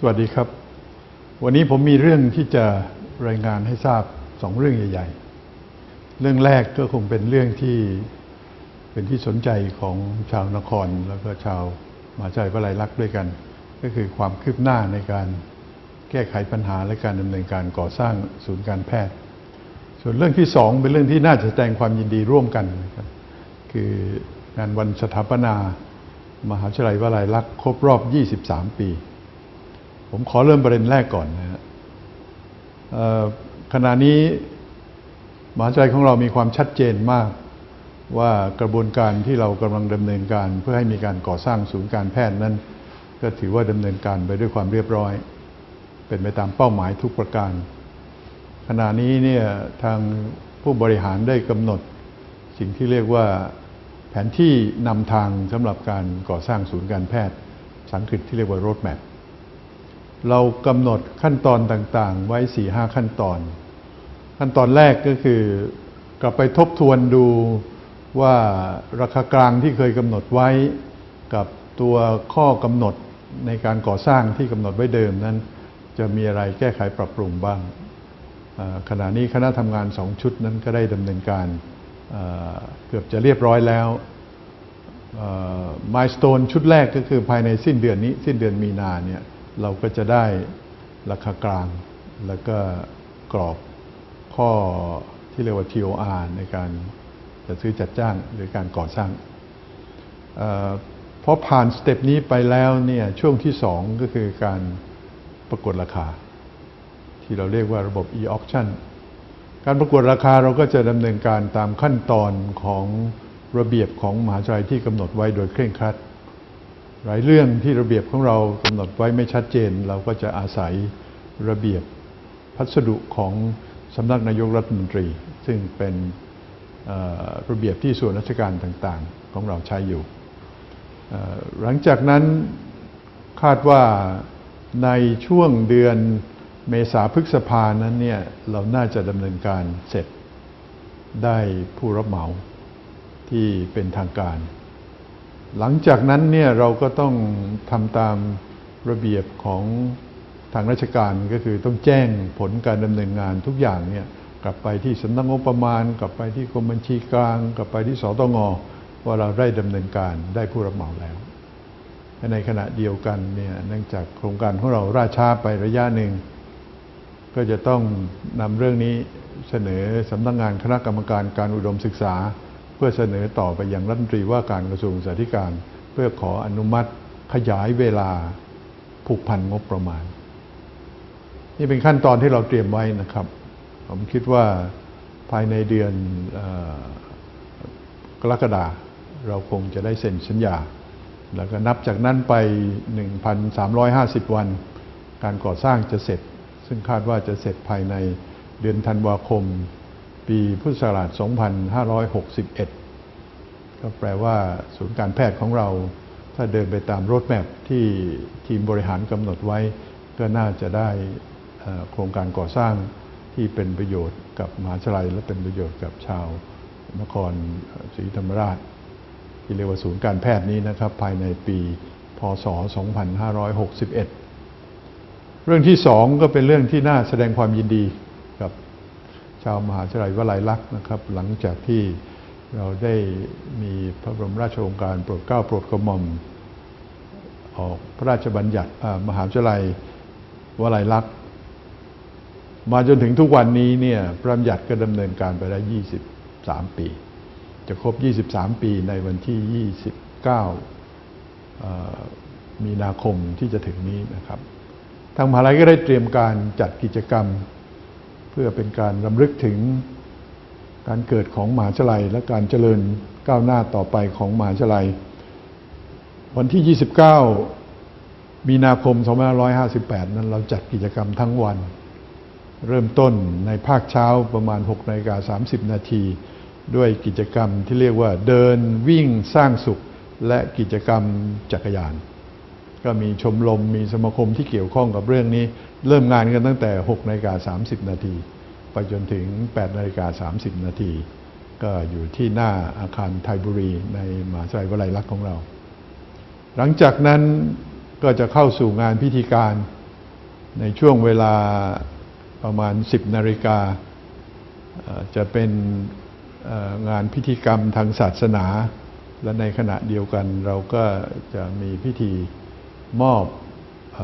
สวัสดีครับ วันนี้ผมมีเรื่องที่จะรายงานให้ทราบสองเรื่องใหญ่ ๆ เรื่องแรกก็คงเป็นเรื่องที่เป็นที่สนใจของชาวนครแล้วก็ชาวมหาชัยวลัยลักษณ์ด้วยกัน ก็คือความคืบหน้าในการแก้ไขปัญหาและการดำเนินการก่อสร้างศูนย์การแพทย์ ส่วนเรื่องที่สองเป็นเรื่องที่น่าจะแสดงความยินดีร่วมกันนะครับคืองานวันสถาปนามหาวิทยาลัยวลัยลักษณ์ครบรอบ 23 ปี ผมขอเริ่มประเด็นแรกก่อนนะฮะขณะนี้มหาวิทยาลัยของเรามีความชัดเจนมากว่ากระบวนการที่เรากำลังดำเนินการ เพื่อให้มีการก่อสร้างศูนย์การแพทย์นั้น ก็ถือว่าดำเนินการไปด้วยความเรียบร้อย เป็นไปตามเป้าหมายทุกประการ ขณะนี้เนี่ยทางผู้บริหารได้กำหนด สิ่งที่เรียกว่าแผนที่นำทางสำหรับการก่อสร้างศูนย์การแพทย์สังกฤษที่เรียกว่า road map เรากำหนดขั้นตอนต่างๆ ไว้4ีหขั้นตอน ขั้นตอนแรกก็คือกลับไปทบทวนดูว่าราคากลางที่เคยกำหนดไว้ กับตัวข้อกำหนดในการก่อสร้างที่กำหนดไว้เดิมนั้น จะมีอะไรแก้ไขปรับปรุงบ้าง ขณะนี้คณะทำงานสองชุดนั้นก็ได้ดำเนินการเกือบจะเรียบร้อยแล้วมายสเตนชุดแรกก็คือภายในสิ้นเดือนนี้ สิ้นเดือนมีนาเนี่ย เราก็จะได้ราคากลาง แล้วก็กรอบข้อที่เรียกว่า TOR ในการจัดซื้อจัดจ้างหรือการก่อสร้างเออพอผ่านสเต็ปนี้ไปแล้วเนี่ยช่วงที่สองก็คือการประกวดราคา ที่เราเรียกว่าระบบ e-auction การประกวดราคาเราก็จะดำเนินการตามขั้นตอนของระเบียบของมหาวิทยาลัยที่กำหนดไว้โดยเคร่งครัด หลายเรื่องที่ระเบียบของเรากำหนดไว้ไม่ชัดเจน เราก็จะอาศัยระเบียบพัสดุของสำนักนายกรัฐมนตรี ซึ่งเป็นระเบียบที่ส่วนราชการต่างๆ ของเราใช้อยู่ หลังจากนั้นคาดว่าในช่วงเดือนเมษาพฤษภานั้นเนี่ยเราน่าจะดำเนินการเสร็จได้ผู้รับเหมาที่เป็นทางการ หลังจากนั้นเนี่ยเราก็ต้องทำตามระเบียบของทางราชการก็คือต้องแจ้งผลการดำเนินงานทุกอย่างเนี่ยกลับไปที่สำนักงบประมาณ กลับไปที่กรมบัญชีกลาง กลับไปที่สตงว่าเราได้ดำเนินการได้ผู้รับเหมาแล้ว ในขณะเดียวกันเนี่ยเนื่องจากโครงการของเราราช้าไประยะหนึ่ง ก็จะต้องนำเรื่องนี้เสนอสำนักงานคณะกรรมการการอุดมศึกษา เพื่อเสนอต่อไปยังรัฐมนตรีว่าการกระทรวงสาธารณสุขเพื่อขออนุมัติขยายเวลาผูกพันงบประมาณ นี่เป็นขั้นตอนที่เราเตรียมไว้นะครับ ผมคิดว่าภายในเดือนออกรกฎาเราคงจะได้เซ็นสัญญา แล้วก็นับจากนั้นไป 1,350 วัน การก่อสร้างจะเสร็จ ซึ่งคาดว่าจะเสร็จภายในเดือนธันวาคม ปีพุทธศักราช 2561 ก็แปลว่าศูนย์การแพทย์ของเรา ถ้าเดินไปตามรถแมพที่ทีมบริหารกำหนดไว้ ก็น่าจะได้โครงการก่อสร้างที่เป็นประโยชน์กับมหาวิทยาลัย และเป็นประโยชน์กับชาวนครศรีธรรมราช ที่เรียกว่าศูนย์การแพทย์นี้นะครับ ภายในปีพศ 2561 เรื่องที่สองก็เป็นเรื่องที่น่าแสดงความยินดี ชาวมหาวิทยาลัยวลัยลักษณ์นะครับ หลังจากที่เราได้มีพระบรมราชโองการโปรดเกล้าโปรดกระหม่อมออกพระราชบัญญัติมหาวิทยาลัยวลัยลักษณ์มาจนถึงทุกวันนี้เนี่ยพระบัญญัติก็ดำเนินการไปได้ 23 ปี จะครบ 23 ปีในวันที่ 29 มีนาคมที่จะถึงนี้นะครับ ทางมหาลัยก็ได้เตรียมการจัดกิจกรรม พื่อเป็นการรำลึกถึงการเกิดของหมหาวิทยาลัย และการเจริญก้าวหน้าต่อไปของหมหาวิทยาลัย วันที่ 29 มีนาคม 2558 นั้นเราจัดกิจกรรมทั้งวัน เริ่มต้นในภาคเช้าประมาณ6นาฬิกา30 นาทีด้วยกิจกรรมที่เรียกว่าเดินวิ่งสร้างสุขและกิจกรรมจักรยาน ก็มีชมรมมีสมาคมที่เกี่ยวข้องกับเรื่องนี้ เริ่มงานกันตั้งแต่6นาฬิกา30 นาที ไปจนถึง8นาฬิกา30 นาที ก็อยู่ที่หน้าอาคารไทยบุรีในมหาวิทยาลัยวลัยลักษณ์ของเรา หลังจากนั้นก็จะเข้าสู่งานพิธีการในช่วงเวลาประมาณ 10นาฬิกาจะเป็นงานพิธีกรรมทางศาสนา และในขณะเดียวกันเราก็จะมีพิธี มอบเอ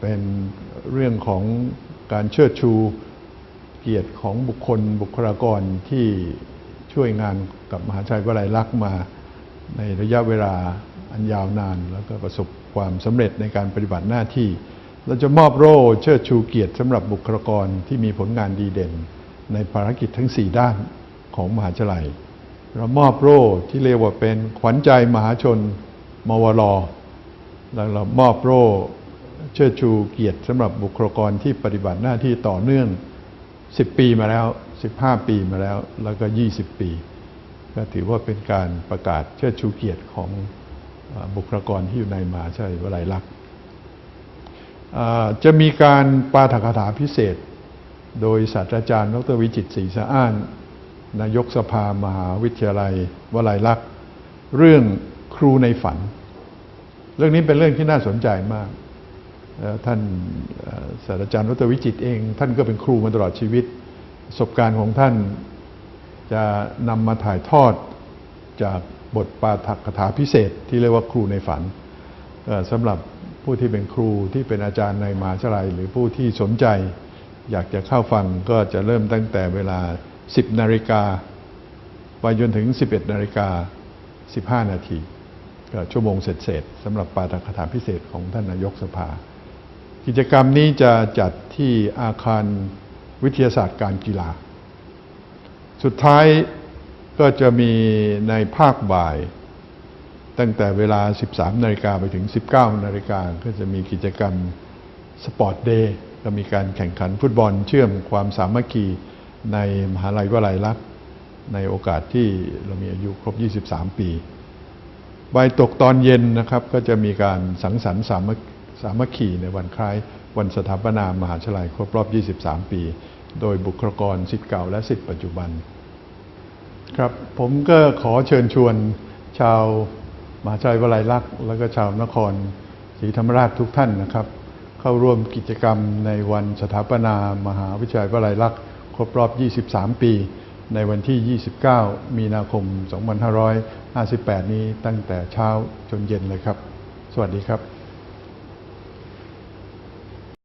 เป็นเรื่องของการเชิดชูเกียรติของบุคคลบุคลากรที่ช่วยงานกับมหาชัยวลัยลักษณ์มาในระยะเวลาอันยาวนาน แล้วก็ประสบความสำเร็จในการปฏิบัติหน้าที่ เราจะมอบโล่เชิดชูเกียรติสำหรับบุคลากรที่มีผลงานดีเด่น ในภารกิจทั้ง 4 ด้านของมหาวิทยาลัยเรามอบโล่ที่เรียกว่าเป็นขวัญใจมหาชนมวร แล้วเรามอบโล่เชิดชูเกียรติสำหรับบุคลากรที่ปฏิบัติหน้าที่ต่อเนื่อง 10 ปีมาแล้ว 15 ปีมาแล้ว แล้วก็ 20 ปี ก็ถือว่าเป็นการประกาศเชิดชูเกียรติของบุคลากรที่อยู่ในมหาวิทยาลัยวลัยลักษณ์จะมีการปาฐกถาพิเศษ โดยศาสตราจารย์ ดรวิจิตศรีสะอ้าน นายกสภามหาวิทยาลัยวลัยลักษณ์ เรื่องครูในฝัน เรื่องนี้เป็นเรื่องที่น่าสนใจมาก ท่านศาสตราจารย์ดรวิจิตเอง ท่านก็เป็นครูมาตลอดชีวิต ประสบการณ์ของท่านจะนำมาถ่ายทอดจากบทปาฐกถาพิเศษที่เรียกว่าครูในฝันสำหรับผู้ที่เป็นครูที่เป็นอาจารย์ในมหาวิทยาลัย หรือผู้ที่สนใจ อยากจะเข้าฟังก็จะเริ่มตั้งแต่เวลา 10 นาฬิกาไปจนถึง 11 นาฬิกา 15 นาที ชั่วโมงเศษๆสำหรับปาฐกถาพิเศษของท่านนายกสภา กิจกรรมนี้จะจัดที่อาคารวิทยาศาสตร์การกีฬา สุดท้ายก็จะมีในภาคบ่าย ตั้งแต่เวลา 13นาฬิกาไปถึง 19นาฬิกาก็จะมีกิจกรรมสปอร์ตเดย์ก็มีการแข่งขันฟุตบอลเชื่อมความสามัคคีในมหาลัยวลัยลักษณ์ในโอกาสที่เรามีอายุครบ 23 ปี บ่ายตกตอนเย็นนะครับ ก็จะมีการสังสรรค์สามัคสามัคคีในวันคล้ายวันสถาปนามหาวิทยาลัยครบรอบ 23 ปี โดยบุคลากรสิทธิ์เก่าและสิทธิ์ปัจจุบัน ครับผมก็ขอเชิญชวนชาวมหาชัยวลัยลักษณ์และก็ชาวนครศรีธรรมราชทุกท่านนะครับ เข้าร่วมกิจกรรมในวันสถาปนามหาวิทยาลัยวลัยลักษณ์ครบรอบ 23 ปี ในวันที่ 29 มีนาคม 2558 นี้ตั้งแต่เช้าจนเย็นเลยครับ สวัสดีครับ